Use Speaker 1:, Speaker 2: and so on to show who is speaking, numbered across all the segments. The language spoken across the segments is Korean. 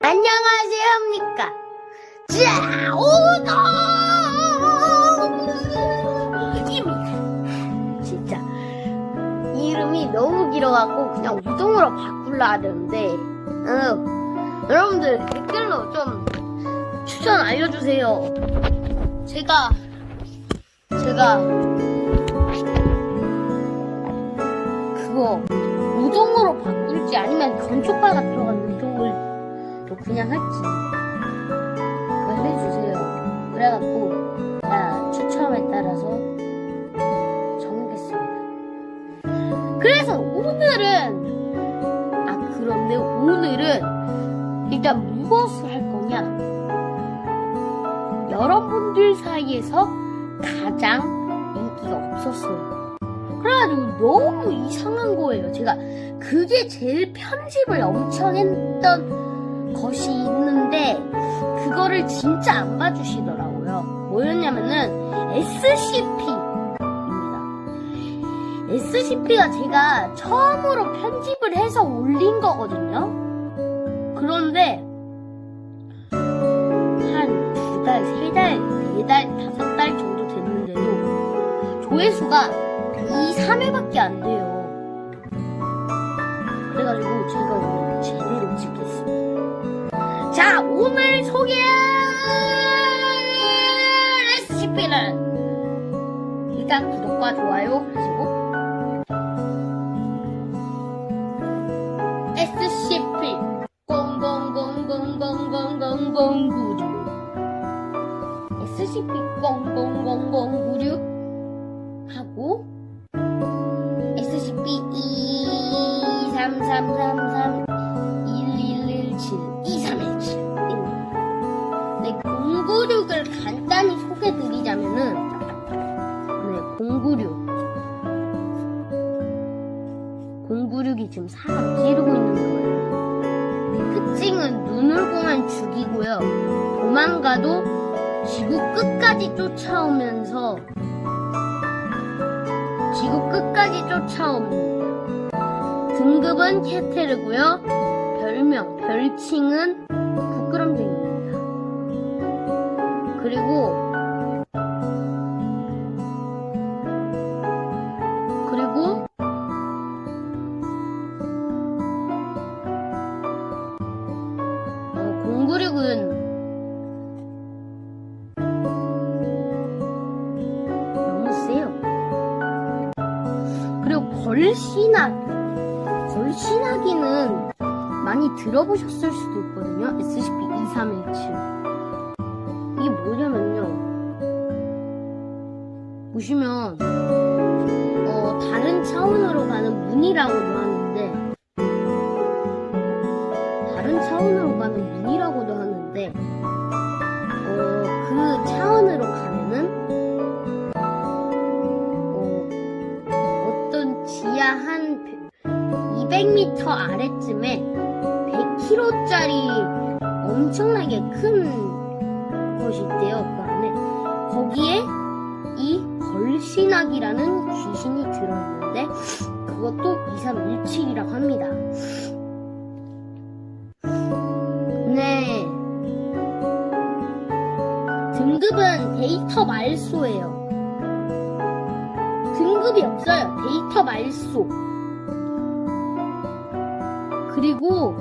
Speaker 1: 안녕하세요입니까? 자, 오동입니다. 진짜 이름이 너무 길어갖고 그냥 우동으로 바꾸려 하는데, 어, 여러분들 댓글로 좀 추천 알려주세요. 제가 제가 그거 우동으로 바꿀지 아니면 건초바가 들어간 우동을 또 그냥 할지 그걸 해주세요. 그래갖고 제가 추첨에 따라서 정하겠습니다. 그래서 오늘은 아 그런데 오늘은 일단 무엇을 할 거냐? 여러분들 사이에서 가장 인기가 없었어요. 그래가지고 너무 이상한 거예요. 제가 그게 제일 편집을 엄청 했던 것이 있는데 그거를 진짜 안 봐주시더라고요. 뭐였냐면은 SCP입니다. SCP가 제가 처음으로 편집을 해서 올린 거거든요. 그런데 한 두 달, 세 달, 네 달, 다섯 달 정도 됐는데도 조회수가 2, 3회밖에 안 돼요. 그래가지고 제가 오늘 제대로 찍겠습니 일단 구독과 좋아요 하시고. SCP 0000000096 SCP 000096 하고 SCP 2333 특징은 눈을 보면 죽이고요. 도망가도 지구 끝까지 쫓아오면서 지구 끝까지 쫓아옵니다. 등급은 캐테르고요. 별명, 별칭은 부끄럼쟁입니다. 그리고 그리고 걸신아기. 걸신아기는 많이 들어보셨을 수도 있거든요. SCP-2317. 이게 뭐냐면요. 보시면, 어, 다른 차원으로 가는 문이라고도 하는데, 다른 차원으로 가는 문이라고도 하는데, 어, 그 지하 한 200m 아래쯤에 100kg짜리 엄청나게 큰 것이 있대요. 그 안에 거기에 이 걸신학이라는 귀신이 들어있는데 그것도 2317이라고 합니다. 네. 등급은 데이터 말소예요. 등급이 없어요. 데이터 말소. 그리고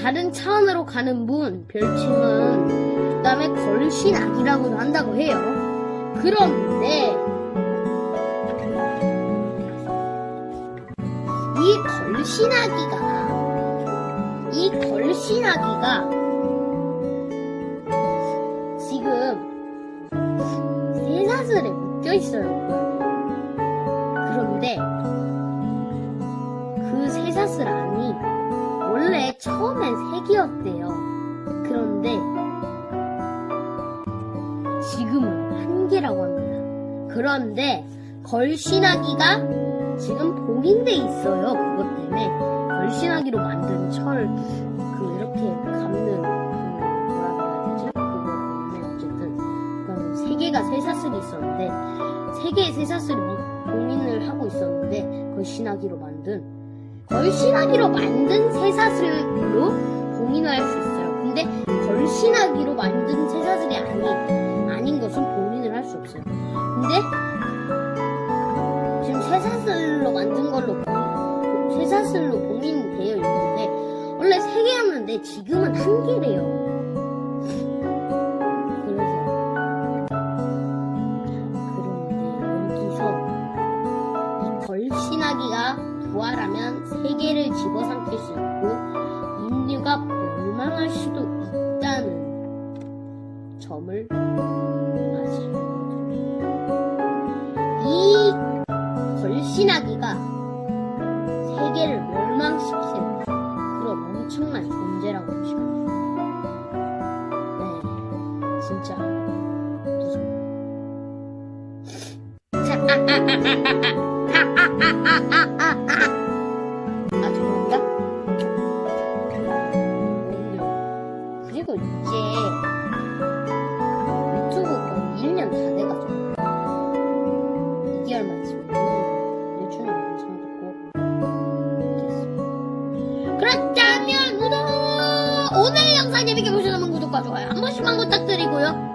Speaker 1: 다른 차원으로 가는 문 별칭은 그 다음에 걸신악이라고도 한다고 해요. 그런데 이 걸신아기가 이 걸신아기가 쇠사슬에 묶여 있어요. 그 안에. 그런데 그 쇠사슬 안이 원래 처음엔 세 개였대요. 그런데 지금은 한 개라고 합니다. 그런데 걸신아기가 지금 봉인돼 있어요. 그것 때문에 걸신아기로 만든 철 그 이렇게 감는 세 개가 쇠사슬이 있었는데 세 개의 쇠사슬이 봉인을 하고 있었는데 걸신아기로 만든 걸신아기로 만든 쇠사슬 걸로 봉인할 수 있어요. 근데 걸신하기로 만든 쇠사슬이 아니, 아닌 것은 봉인을 할 수 없어요. 근데 지금 쇠사슬로 만든 걸로 봉, 쇠사슬로 봉인되어 있는데 원래 세 개였는데 지금은 한 개래요. 신하기가 부활하면 세계를 집어삼킬 수 있고 인류가 멸망할 수도 있다는 점을 아시는 거죠. 이 걸신하기가 세계를 멸망시킬 그런 엄청난 존재라고 보시면. 네, 진짜 무서워. 자, 아 죽는다? 그리고 이제 유튜브 경 1년 다 돼가지고 2개월 만 있으면 유튜브 영상 듣고 됐어 그렇다면 오늘 영상 재밌게 보셨다면 구독과 좋아요 한 번씩만 부탁드리고요